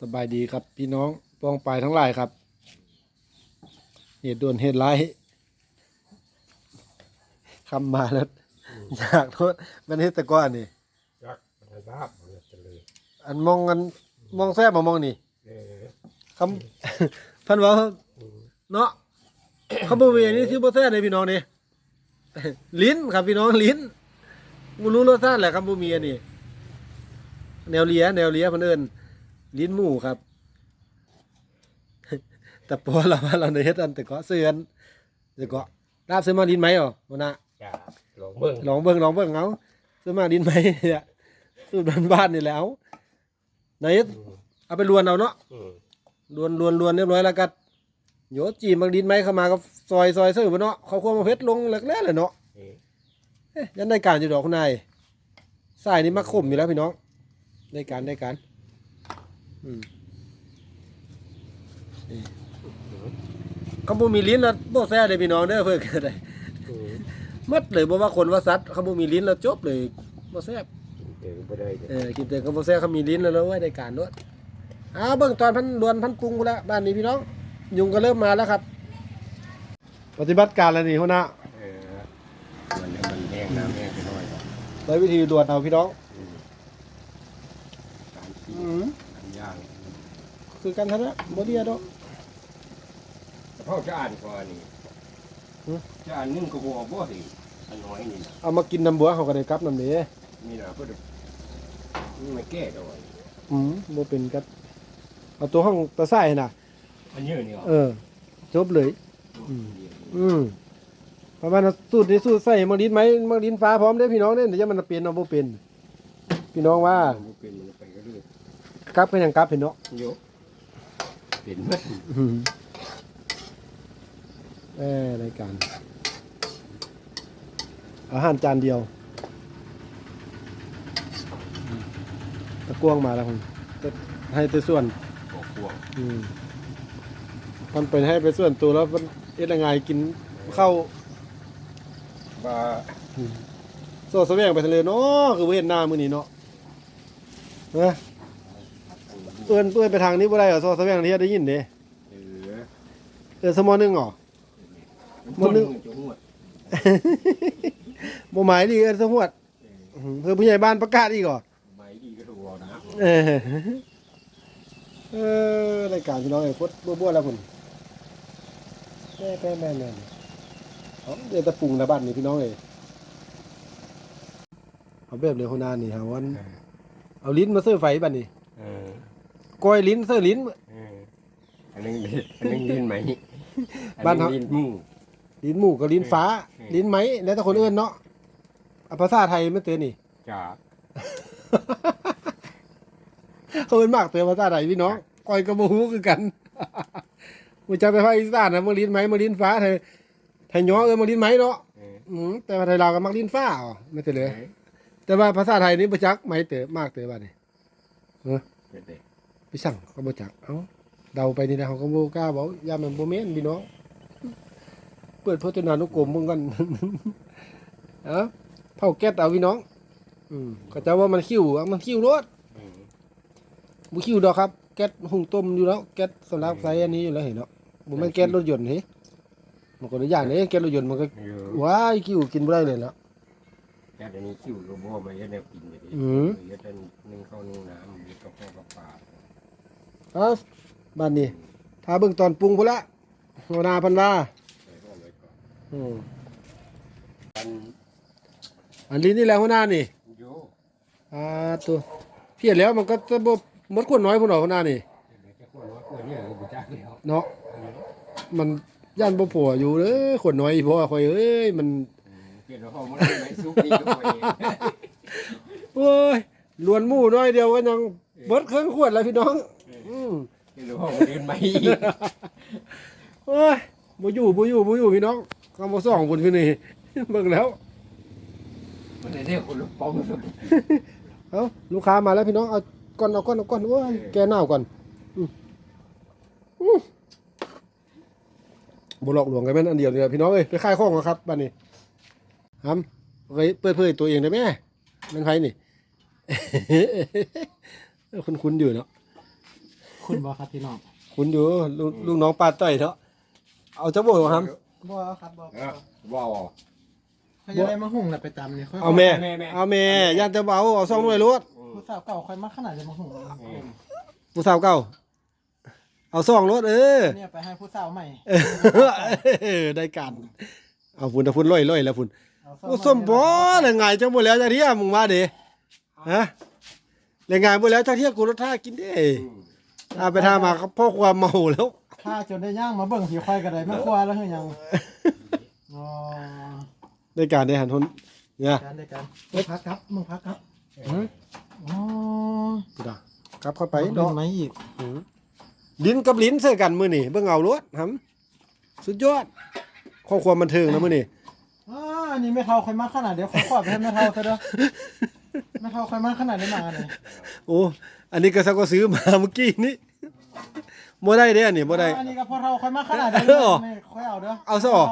สบายดีครับ พี่น้องปองปลายทั้งหลายครับ เหตุด่วนเหตุร้ายคำมาแล้วอยากโทษมันเฮ็ดแต่ก้อนนี่ยักษ์มันทราบมันจะเลยอันมองกันมองแซ่บมามองนี่เออคำเพันว่าเนาะคำบ่มีอันนี้ชื่อบ่แซ่บเลยพี่น้องนี่ลิ้นครับพี่น้องลิ้นบ่รู้รสชาติแหละคำบ่มีอันนี้แนวเลียแนวเลียเพิ่นเอิ้น ลิ้นหมูครับ แต่ปัวเราว่าเราในเฮ็ดอันแต่ก็เสือนแต่ก็ลาบซื้อมาลิ้นไหมอ๋อบ่นะจะลองเบิ่งลองเบิ่งลองเบิ่งเอาซื้อมาลิ้นไหมเนี่ยสูตรบ้านๆนี่แหล้วไหนเอาไปลวนเอาเนาะอืมลวนลวนลวนเรียบร้อยแล้วก็โยนจีบางดินไหมเข้ามาก็ซอยซอยเสื้อบ่เนาะเขาควรมาเพชรลงแรกๆเลยเนาะนี่เอ๊ะยันได้การอยู่ดอกคุณนายสายนี่มาข่มอยู่แล้วพี่น้อง ได้การได้การอืมนี่ เขาบ่มีลิ้นแล้วบ่แซ่เลยพี่น้องเด้อเพิ่นก็ได้อืมหมัดเลยบ่ว่าคนว่าสัตว์เขาบ่มีลิ้นแล้วจบเลยบ่แซ่บเจอบ่ได้เด้เออกินแต่ก็บ่แซ่บเขามีลิ้นแล้วแล้วไว้ได้การด้วยอ้าวเบิ่งตอนพันดวนพันปรุงกูแล้วบ้านนี้พี่น้อง ยุงก็เริ่มมาแล้วครับ ปฏิบัติการแล้วนี่หัวหน้าเออมันเนี่ยมันแห้งน้ำแห้งไปหน่อยครับได้วิธีดวนเอาพี่น้องอืม คือกันทันนะบ่เดียดอกพ่อจะอ่านก่อนนี่หือจะอ่านนึ่งก็บ่บ่สิอันน้อยนี่นะเอามากินน้ำบัวเขาก็ได้กลับน้ำเด้นี่นะเพิ่นนี่มันแก้เอาไว้อืมบ่เป็นกัดเอาตัวห้องตะไส้น่ะอันเยอะนี่เหรอเออจบเลยอืมเดี๋ยวอืมประมาณนั้นสูตรนี้สูตรใส่มังดินไหมมังดินฟ้าพร้อมเด้อพี่น้องเด้อเดี๋ยวจะมันเป็นเอาบ่เป็น พี่น้องว่ามันเป็นมันไปก็เรื่อยกลับกันยังกลับเห็นเนาะโยก เป็นหมัดอืมเอ้รายการ อาหารจานเดียวอืมตะกวงมาแล้วคุณจะให้แต่ส่วนบ่พวงอืมมันเป็นให้ไปส่วนตัวแล้วมันเอ็ดยังไงกินข้าวว่าโซ่แสวงไปทะเลเนาะคือบ่เห็นหน้ามื้อนี้เนาะเอ้ย เอื้อนเอื้อนไปทางนี้บ่ได้เหรอโซ่แสวงที่ได้ยินเด้เออเอื้อนสมอหนึงเหรอ มันนึกจะหวดบ่หมายดีเอื้อนสมวดอื้อหือเพื่อผู้ใหญ่บ้านประกาศอีกเหรอไม่ดีก็ถูกเอานะเออเออรายการพี่น้องไอ้ฟดบัวๆแล้วพุ่นแม่แม่แม่แม่เอาเดี๋ยวตะปรุงนะบ้านนี่พี่น้องเอ้ยเอาแบบเดียวคนหน้านี่ฮะวันเอาลิ้นมาเสื้อไฟบ้านนี่เออ ก้อยลิ้นเสื้อลิ้น เอออันนึงอันนึงลิ้นไหมบ้านเขาอัลิ้นหมูลิ้นหมูกับลิ้นฟ้าเออลิ้นไหมแล้วแต่คนอื่นเนาะเอาภาษาไทยไม่เตือนนี่ จ้า เขาเป็นมากเตือนภาษาไทยพี่น้องก้อยกับโมฮูคือกันมูจะไปภาคอีสานนะมือลิ้นไหมมือลิ้นฟ้าไทยไทยย้อเออมือลิ้นไหมเนาะเอออืมแต่ว่าไทยลาวก็มักลิ้นฟ้าอ๋อไม่ใช่เลย แต่ว่าภาษาไทยนี่บ่จักไหมเต๋อมากเต๋อบ้านนี่เด็ดเด็ ดพี่สั่งก็บ่จักเอ้าเดาไปนี่นะเขาก็บ่กล้าบอกอย่ามันบ่แม่นพี่น้องเปิดพจนานุกรมมึงกันเอ้าเผาแก๊สเอาพี่น้อง อืมก็จะว่ามันคิ้วอะมันคิ้วรถเออบ่คิ้วดอกครับแก๊สหุงต้มอยู่แล้วแก๊สสำหรับใช้อันนี้อยู่แล้วเห็นเนาะบ่แม่นแก๊สรถยนต์เฮ้มันก็ได้อย่างนี้แก๊สรถยนต์มันก็เออว้ายคิ้วกินบ่ได้เลยเนาะแค่เดี๋ยวนี้คิวโรบอมาเยอะแนวกินไปดิอืมเยอะจนนึ่งข้าวนึ่งน้ำมีกระเพาะกระปา เอาบ้านนี้ถ้าเบิ่งตอนปรุงพุ่นละหัวนาพันว่าใส่ข้าวไว้ก่อนอืมอันอันนี้นี่แหละหัวหน้านี่โยอ่าตัวเพียรแล้วมันก็จะบ่หมดคนน้อยพุ่นหรอหัวหน้านี่เดี๋ยวจะคนว่าคนเนี่ยบุจ้าแล้วเนาะมันย่านบ่ผัวอยู่เด้อคนน้อยเพราะว่าข่อยเอ้ยมัน เปลี่ยนห้องมันไม่ซุกดีด้วยโอ้ยลวนหมู่น้อยเดียวก็ยังเบิดเครื่องขวดแล้วพี่น้อง อืมเปลี่ยนห้องมันเดินไม่โอ้ยบ่อยู่บ่อยู่บ่อยู่พี่น้องคำบ่สองคนพี่นี่เบิ่งแล้ว มันได้เรียกคนลูกปองสุดเอ้าลูกค้ามาแล้วพี่น้องเอาก่อนเอาก่อนเอาก่อนโอ้ยแกหนาวก่อนอืมอืมบ่หลอกลวงกันแม่นอันเดียวนี่แหละพี่น้องเอ้ยไปขายของเหรอครับบัดนี้หำไปเปิดเผยตัวเองได้ไหมแม่นไผนี่ คุ้นๆอยู่เนาะ คุณบ่ครับพี่น้องคุณอยู่ลูกลูกน้องปลาต่อยเถอะเอาจะบอกครับบ่ครับบ่เออว้าวเขาจะได้มาหุ่งน่ะไปตำนี่ค่อยเอาแม่แม่แม่ เอาแม่ย่านจะเบาเอาซองหน่วยรวดผู้สาวเก่าค่อยมาขนาดจะมาหุ่งผู้สาวเก่า เอาซองรถเออเนี่ยไปให้ผู้สาวใหม่เออได้กันเอาพุ่นเอาพุ่นล่อยล่อยแล้วพุ่นเอาโอ้ส้มบ่เลยไงจังบ่แล้วจักเที่ยมึงมาเด้ฮะเลยไงบ่แล้วจักเที่ยกูรถท่ากินเด้ อ่าไปท่ามาครับพ่อความเมาแล้วถ้าจนได้ย่างมาเบิ่งผีควายก็ได้มาครัวแล้วเฮ้ยยังอ๋อได้การได้หันทนเนี่ยการได้การมึงพักครับมึงพักครับอ๋อกูด่ากลับเข้าไปไปดอเนาะกไม้อีกอืมลิ้นกับลิ้นใส่กันมื้อนี่เบิ่งเอารถหำสุดยอดข้อความบันเทิงนะมื้อนี่อ่าอันนี้ไม่เท่าค่อยมาขนาดเดี๋ยวขอขอไปให้ไม่เท่าซะเด้อไม่เท่าค่อยมาขนาดได้มาเนี่ยโอ้อันนี้ก็ซักก็ซื้อมาเมื่อกี้นี้ บ่ได้เด้อันนี้บ่ได้ อันนี้ก็พอเท่าค่อยมาขนาดได้เออไม่ค่อยเอาเด้อเอาซะเหรอ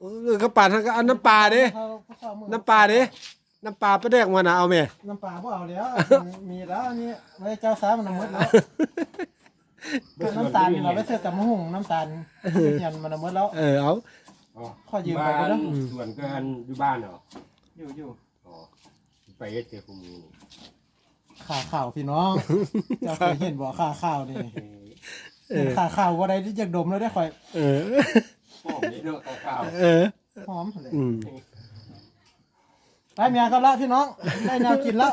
เออก็ปาดก็อันน้ำปลาเด้เท่าผู้สาวมือน้ำปลาเด้น้ำปลาไปแดกมานะเอาแม่ น้ำปลาพวกเอาแล้วมีแล้วอันนี้ไว้เจ้าสามันน้ำมืดแล้วก็น้ำตาลนี่เราไว้เสิร์ฟกับมะฮุ่งน้ำตาลเย็นมันน้ำมืดแล้ว เออเอาขอยืมไปก็ได้ส่วนก็อันอยู่บ้านเหรออยู่อยู่อ๋อไปเฮ็ดเจอคุมือขาข่าวพี่น้องเจ้าเคยเห็นบ่ขาข่าวนี่เอ เห็นอขาข่าวว่าได้อยากดมแล้วได้ค่อยเออพ่อนี่เนาะข้าวเออ หอมเลยอืม ไปเมียก็ละพี่น้องได้แนวกินแล้ว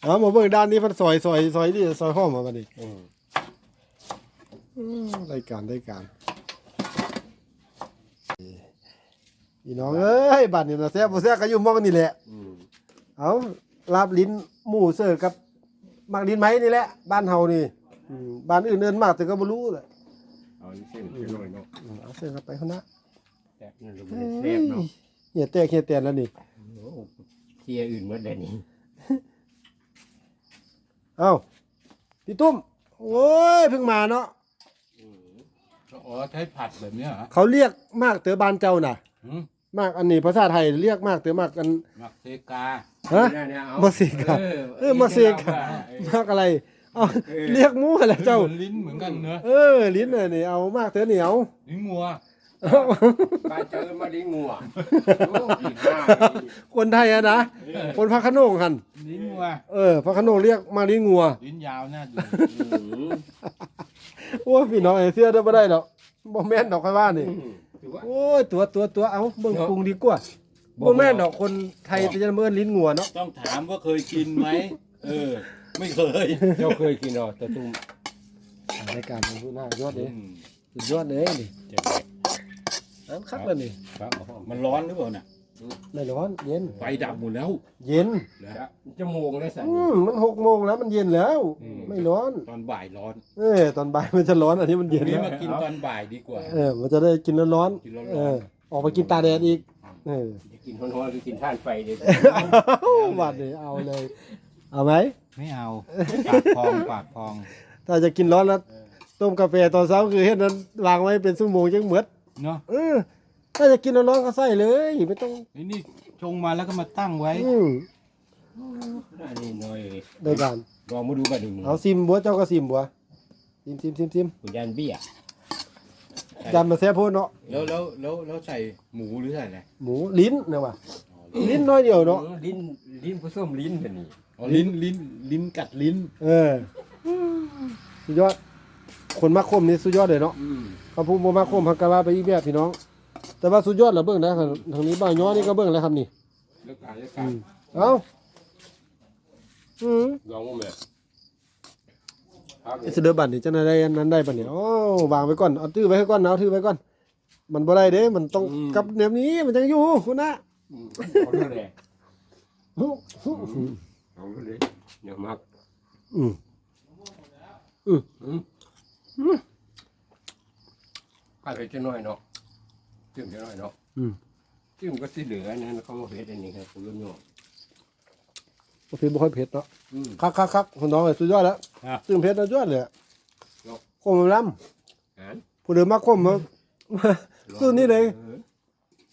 เอามาเบิ่งด้านนี้มันซอยซอยซอยนี่ซอยห้อมมาบัดนี้อืมอืมได้การได้การพี่น้องเอ้ยบัดนี้นะแซ่บบ่แซ่บก็อยู่หมองนี่แหละ อืมเอาลาบลิ้นหมูเสิร์ฟกับ มักลิ้นไหมนี่แหละ บ้านเฮานี่อืมบ้านอื่นเอิ้นมากแต่ก็บ่รู้แหละเอานี่เส้นไปหน่อยเนาะอืมเอาเสิร์ฟเข้าไปข้างหน้าแซ่บนั่นเราไม่ได้แซ่บเนาะเหียแตกเหียแตนแล้วนี่โอ้เทียอื่นหมดเลยนี่เอ้าพี่ตุ้มโอ้ยเพิ่งมาเนาะอ๋อใช้ผัดแบบเนี้ยเหรอเขาเรียกมากเต๋อบานเจ้าน่ะหืม มากอันนี้ภาษาไทยเรียกมากเต๋อมากกันหมักเซกาฮะเนี่ยเนี่ยเอามาสิกะเออมาสิกะมากอะไรเอาเรียกหมูอะไรเจ้าหมือนลิ้นเหมือนกันเนอะเออลิ้นน่ะนี่เอามากเต๋อเหนียวลิ้นงัวบ้านเจอมาดีงัวโอ้กินมากคนไทยอะนะคนพระโขนงหันลิ้นงัวเออพระโขนงเรียกมาลิ้นงัวลิ้นยาวน่าดูอืมโอ้ยพี่น้องไอ้เสื้อได้บ่ได้ดอกบ่แม่นดอกค่อยว่านี่ ถือว่าโอ้ยตัวตัวตัวเอาเบิ่งปรุงดีกว่าบ่แม่นดอกคนไทยจะเบิ่นลิ้นงัวเนาะต้องถามว่าเคยกินไหม เออ ไม่เคยเจ้าเคยกินเหรอตะตุ้มรายการมันพูดหน้ายอดเด้อืมสุดยอดเด้นี่จะแบบอันคักแล้วนี่ ครับมันร้อนหรือเปล่าน่ะ ไม่ร้อนเย็น ไฟดับหมดแล้วเย็นแล้วจะโมงได้สันอืมมันหกโมงแล้วมันเย็นแล้วอืมไม่ร้อน ตอนบ่ายร้อนเออตอนบ่ายมันจะร้อนอันนี้มันพเย็รุ่นงนี้แล้วมากินตอนบ่ายดีกว่า เออ มันจะได้กินร้อนกินร้อนๆ ๆเออ ออกไปกินตาแดดอีกเออจะกินร้อนๆหรือกินท่านไฟเด็ดบัดนี้เอาเลย เอาไหมไม่เอา ปากพองปากพองถ้าจะกินร้อนแล้วต้มกาแฟตอนเช้าคือเฮ็ดนั้นวางไว้เป็นชั่วโมงจังเหมือดเนาะเออ ถ้าจะกินร้อนๆก็ใส่เลย ไม่ต้อง ไอ้นี่ชงมาแล้วก็มาตั้งไว้อืมอันนี้หน่อยได้การลองมาดูกันดูเอาซิมบัวเจ้าก็ซิมบัวซิมซิมซิมซิมคุณยันเบี้ยจำมาแซ่บโพดเนาะแล้วแล้วแล้วแล้วใส่หมูหรือใส่อะไรหมูลิ้นนะว่ะลิ้นน้อยเดียวเนาะลิ้นลิ้นผสมลิ้นกันนี่อ๋อลิ้นลิ้นลิ้นกัดลิ้น เออสุดยอดคนมักคมนี่สุดยอดเลยเนาะอืมคำพูดบ่มักคมพักกะว่าไปอีกแบบพี่น้อง แต่ว่าสุดยอดแล้วเบิ่งนะครับทางนี้บ้านย้อนี่ก็เบิ่งแล้วครับนี่เลิกการเลิกการเอ้าอืมลองมาแม่ครับไอ้เสด็จบัตรนี่จะได้อันนั้นได้ปะเนี่ยโอ้วางไว้ก่อนเอาถือไว้ให้ก่อนเอาถือไว้ก่อน มันบ่ได้เด้ มันต้องกับแนวนี้มันจังอยู่คุณนะอืมเอาเรื่องแรกเอาเรื่องเลยเดี๋ยวมักอืมข้าไปจะน้อยเนาะ จิ้มจะน้อยเนาะอืม จิ้มก็สิเหลือนั่นเขามาเฮ็ดอันนี้ครับคุณลุงเนาะโอเคบ่ค่อยเผ็ดเนาะอืม คักคักคักคุณน้องเอ้ยสุดยอดแล้วครับซึ่งเผ็ดนะยอดเลยอะเนาะคมล้อ่านำผู้เดิมมักคมมาสู้นี่เลย ออ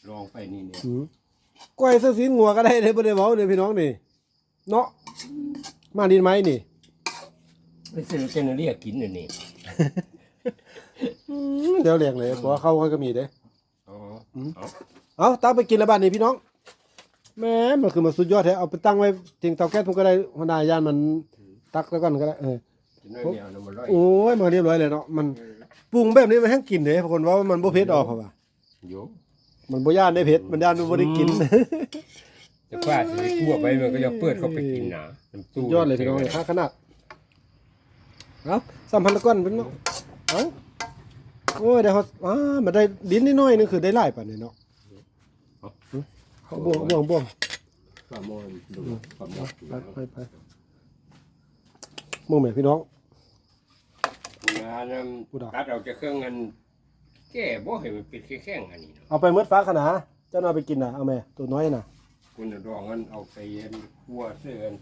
ลองไปนี่เนี่ยอืมก้อยเสื้อสีงัวก็ได้เลยบ่ได้เว้าเนี่ยพี่น้องนี่เนาะมาดินไหมนี่ไปซื้อเจนเรียกกินอยู่นี่อืมเดี๋ยวเรียกเลยเพราะว่าเขาเขาก็มีเด้อ๋อ เอาตามไปกินแล้วบ้านนี้พี่น้องแหม่มันคือมาสุดยอดแท้เอาไปตั้งไว้ทิ้งเตาแก๊สผมก็ได้หัวหน้ายานมันตักแล้วก่อนก็ได้เออกินน้อยเดียวน้ำมันร้อยโอ้ยมาเรียบร้อยเลยเนาะมันปรุงแบบนี้มันให้กินเด้บางคนว่ามันบ่เผ็ดออกเพราะว่าโยมันบ่ย่านได้เผ็ดมันย่านมันบ่ได้กินจะฟาดสิคั่วไปมันก็จะเปิดเข้าไปกินนะน้ำตู้ยอดเลยพี่น้องเลยค่าขนาดเอาสามพันละก้อนเป็นเนาะเอา โอ้ยได้ฮอดอ่ามาได้ดินนิดหน่อยนึงคือได้หลายปานนี้เนาะเอาบ่วงบ่วงบ่วงปลาโมนดูปลาโมนไปไปไปมึงแม่พี่น้องงานนั้นพูดเอาตัดเอาจะเครื่องเงินแก่บ่ให้มันเป็นแข้งๆอันนี้เนาะเอาไปเมื่อฟ้าขนาดเจ้าน่าไปกินน่ะเอาแม่ตัวน้อยน่ะคุณดองเงินเอาไปเย็นคั่วเสื้อ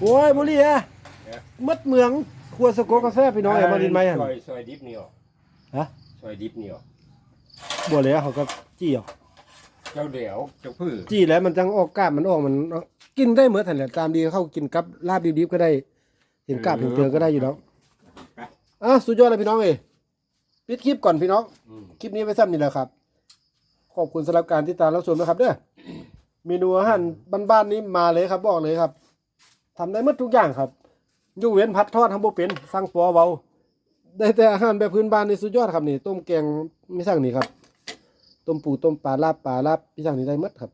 โอ้ยบุรีอะมัดเมืองครั วสโกกาแฟพี่น้องไอ้มาดินไหมอะซอยซอยดิบนี่ออกฮะซอยดิบนี่ออกบัวเหลยเขาก็จี้ออกเจ้าเดี่ยวเจ้าพื้อจี้แล้วมันจังออกกาบมันออกมันกินได้เหมือนกันแหละตามดีเข้ากินกับลาบดิบๆก็ได้ เห็นกาบเห็นเกลือก็ได้อยู่แล้วอะสุดยอดเลยพี่น้องเอ้ยปิดคลิปก่อนพี่น้องอืมคลิปนี้ไว้ซ้ำนี่แหละครับ ขอบคุณสำหรับการติดตามรับชมนะครับเด้อเมนูอาหารบ้านๆนี้มาเลยครับบอกเลยครับทำได้หมดทุกอย่างครับ ยกเว้นพัดทอดทำบ่เป็นสั่งปอเบาได้แต่อาหารแบบพื้นบ้านในสุดยอดครับนี่ ต้มแกงไม่สั่งนี่ครับ ต้มปูต้มปลาลาบปลาลาบพี่สั่งนี่ได้มดครับ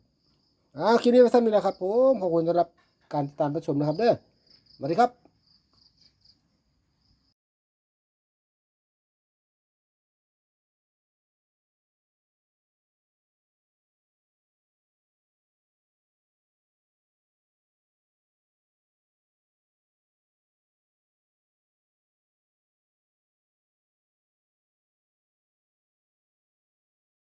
อ้าวคลิปนี้ไปสั้นนี่แหละครับผมขอบคุณสำหรับการติดตามรับชมนะครับเด้อสวัสดีครับ